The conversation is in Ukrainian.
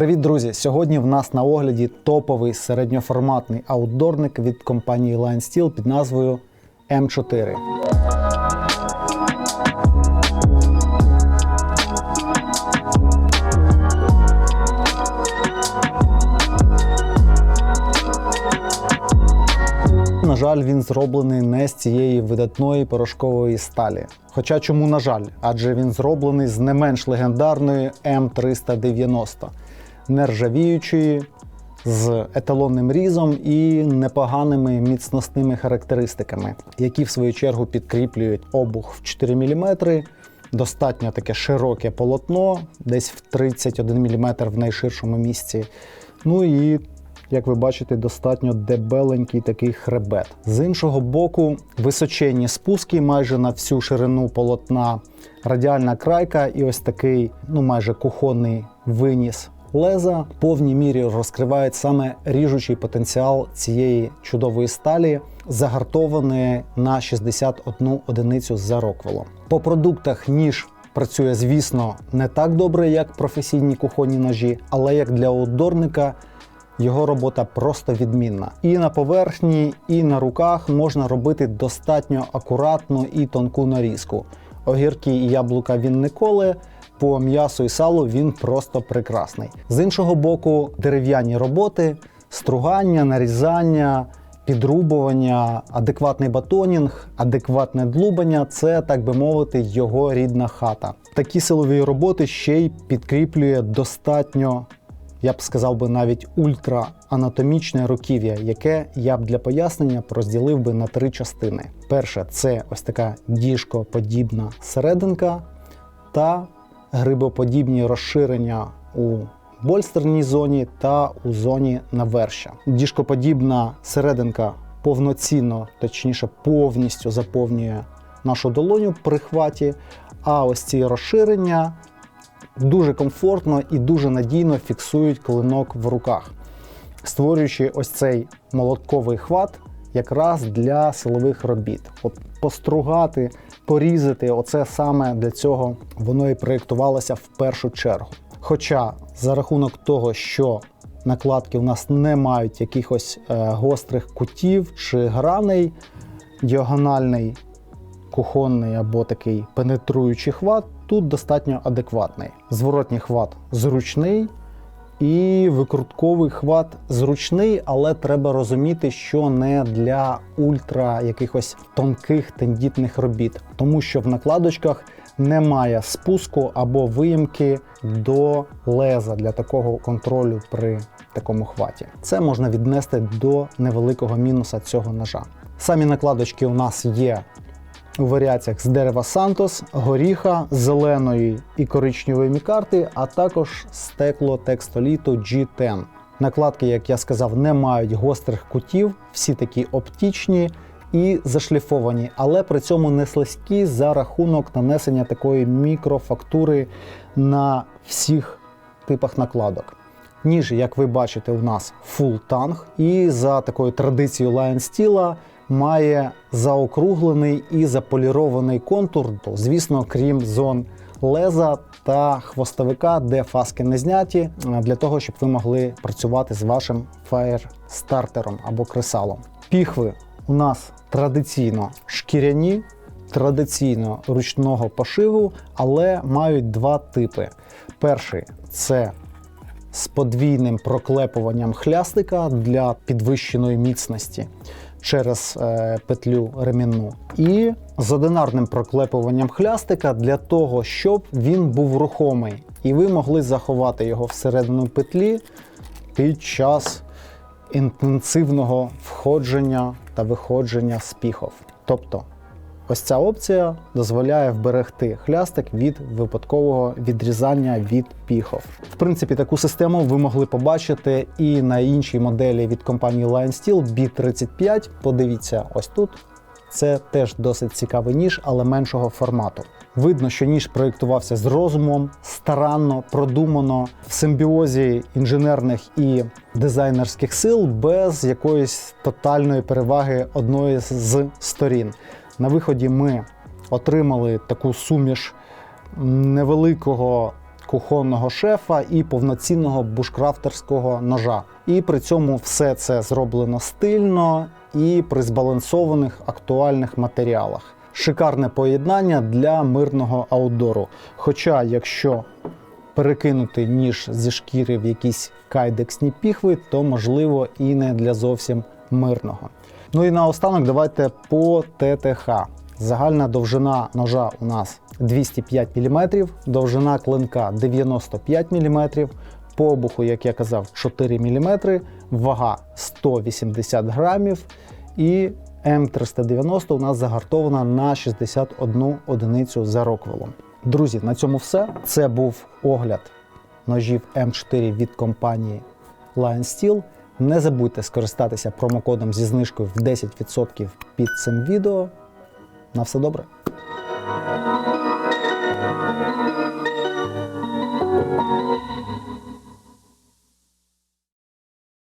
Привіт, друзі! Сьогодні в нас на огляді топовий середньоформатний аутдорник від компанії Line Steel під назвою М4. На жаль, він зроблений не з цієї видатної порошкової сталі. Хоча чому на жаль? Адже він зроблений з не менш легендарної М390, нержавіючої, з еталонним різом і непоганими міцносними характеристиками, які в свою чергу підкріплюють обух в 4 мм, достатньо таке широке полотно, десь в 31 мм в найширшому місці. Ну і як ви бачите, достатньо дебеленький такий хребет. З іншого боку, височенні спуски майже на всю ширину полотна, радіальна крайка і ось такий, ну майже кухонний виніс леза в повній мірі розкривають саме ріжучий потенціал цієї чудової сталі, загартованої на 61 одиницю за роквелом. По продуктах ніж працює, звісно, не так добре, як професійні кухонні ножі, але як для аутдорника його робота просто відмінна. І на поверхні, і на руках можна робити достатньо акуратну і тонку нарізку. Огірки і яблука він не коле, по м'ясу і салу він просто прекрасний. З іншого боку, дерев'яні роботи, стругання, нарізання. Підрубування, адекватний батонінг, адекватне длубання це, так би мовити, його рідна хата. Такі силові роботи ще й підкріплює достатньо я б сказав би навіть ультраанатомічне руків'я, яке я б для пояснення розділив би на три частини. Перше це ось така діжкоподібна серединка та грибоподібні розширення у больстерній зоні та у зоні навершя. Діжкоподібна серединка повноцінно, точніше, повністю заповнює нашу долоню при хваті, а ось ці розширення дуже комфортно і дуже надійно фіксують клинок в руках, створюючи ось цей молотковий хват якраз для силових робіт. От Постругати, порізати оце саме для цього воно і проєктувалося в першу чергу. Хоча за рахунок того, що накладки у нас не мають якихось е, гострих кутів чи граней, діагональний кухонний або такий пенетруючий хват тут достатньо адекватний. Зворотній хват зручний. І викрутковий хват зручний, але треба розуміти, що не для ультра якихось тонких тендітних робіт, тому що в накладочках немає спуску або виїмки до леза для такого контролю при такому хваті. Це можна віднести до невеликого мінуса цього ножа. Самі накладочки у нас є у варіаціях з дерева Сантос, горіха, зеленої і коричневої мікарти, а також стекло текстоліту G10. Накладки, як я сказав, не мають гострих кутів, всі такі оптічні і зашліфовані, але при цьому не слизькі за рахунок нанесення такої мікрофактури на всіх типах накладок. Ніж, як ви бачите, у нас full танг, і за такою традицією Lion Steel має заокруглений і заполірований контур, то, звісно, крім зон леза та хвостовика, де фаски не зняті, для того, щоб ви могли працювати з вашим фаєр-стартером або кресалом. Піхви у нас традиційно шкіряні. Традиційно ручного пошиву, але мають два типи. Перший це з подвійним проклепуванням хлястика для підвищеної міцності через е, петлю ремінну, і з одинарним проклепуванням хлястика для того, щоб він був рухомий, і ви могли заховати його всередину петлі під час інтенсивного входження та виходження з піхов. Тобто Ось ця опція дозволяє вберегти хлястик від випадкового відрізання від піхов. В принципі, таку систему ви могли побачити і на іншій моделі від компанії Lion Steel B35. Подивіться, ось тут. Це теж досить цікавий ніж, але меншого формату. Видно, що ніж проєктувався з розумом, старанно, продумано, в симбіозі інженерних і дизайнерських сил без якоїсь тотальної переваги одної з сторін. На виході ми отримали таку суміш невеликого кухонного шефа і повноцінного бушкрафтерського ножа. І при цьому все це зроблено стильно і при збалансованих актуальних матеріалах. Шикарне поєднання для мирного аутдору. Хоча, якщо перекинути ніж зі шкіри в якісь кайдексні піхви, то можливо і не для зовсім мирного. Ну і наостанок давайте по ТТХ. Загальна довжина ножа у нас 205 мм, довжина клинка 95 мм, по обуху, як я казав, 4 мм, вага 180 грамів і М390 у нас загартована на 61 одиницю за роквелом. Друзі, на цьому все. Це був огляд ножів М4 від компанії Lion Steel. Не забудьте скористатися промокодом зі знижкою в 10% під цим відео. На все добре!